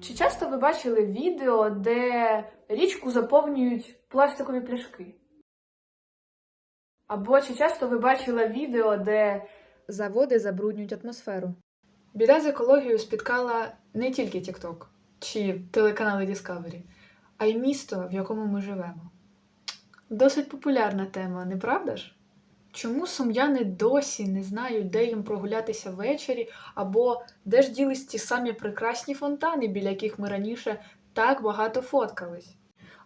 Чи часто ви бачили відео, де річку заповнюють пластикові пляшки? Або чи часто ви бачили відео, де заводи забруднюють атмосферу? Біда з екологією спіткала не тільки TikTok чи телеканали Discovery, а й місто, в якому ми живемо. Досить популярна тема, не правда ж? Чому сум'яни досі не знають, де їм прогулятися ввечері, або де ж ділись ті самі прекрасні фонтани, біля яких ми раніше так багато фоткались?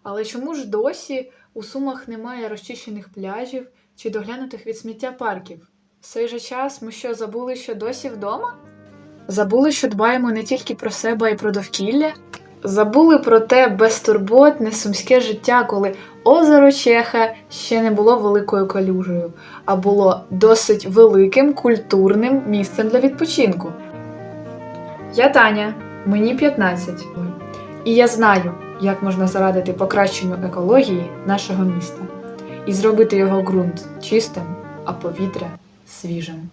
Але чому ж досі у Сумах немає розчищених пляжів чи доглянутих від сміття парків? В цей же час ми що забули, що досі вдома? Забули, що дбаємо не тільки про себе, а й про довкілля? Забули про те безтурботне сумське життя, коли озеро Чеха ще не було великою калюжею, а було досить великим культурним місцем для відпочинку. Я Таня, мені 15. І я знаю, як можна зарадити покращенню екології нашого міста і зробити його ґрунт чистим, а повітря свіжим.